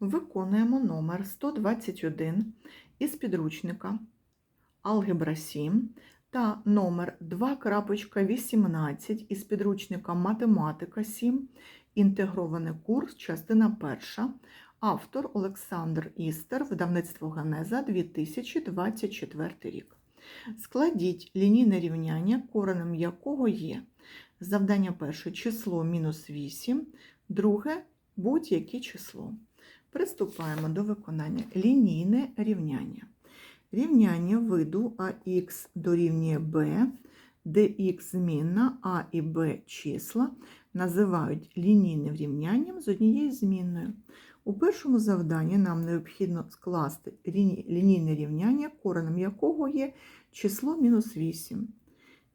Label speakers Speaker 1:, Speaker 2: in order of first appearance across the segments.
Speaker 1: Виконуємо номер 121 із підручника Алгебра 7 та номер 2.18 із підручника Математика 7, інтегрований курс, частина 1, автор Олександр Істер, видавництво Генеза 2024 рік. Складіть лінійне рівняння, коренем якого є завдання перше число мінус 8, друге будь-яке число. Приступаємо до виконання лінійне рівняння. Рівняння виду АХ дорівнює Б, де х змінна, а і Б числа називають лінійним рівнянням з однією змінною. У першому завданні нам необхідно скласти лінійне рівняння, коренем якого є число мінус 8.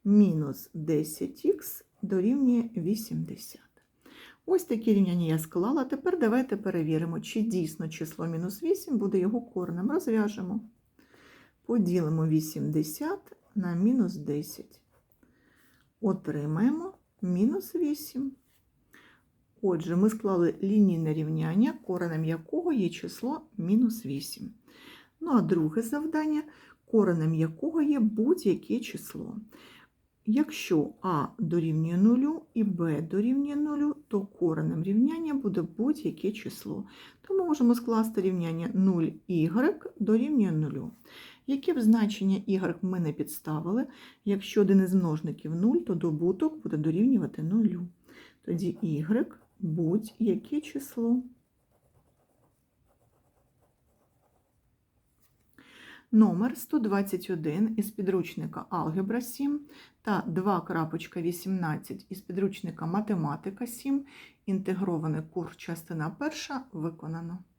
Speaker 1: Мінус 10х дорівнює 80. Ось такі рівняння я склала. Тепер давайте перевіримо, чи дійсно число мінус 8 буде його коренем. Розв'яжемо. Поділимо 80 на мінус 10. Отримаємо мінус 8. Отже, ми склали лінійне рівняння, коренем якого є число мінус 8. Ну а друге завдання, коренем якого є будь-яке число. Якщо А дорівнює 0 і Б дорівнює 0, то коренем рівняння буде будь-яке число. Тому можемо скласти рівняння 0y дорівнює 0. Яке б значення y ми не підставили, якщо один із множників 0, то добуток буде дорівнювати 0. Тоді y будь-яке число. Номер 121 із підручника Алгебра 7 та 2.18 із підручника Математика 7. Інтегрований курс частина 1 виконано.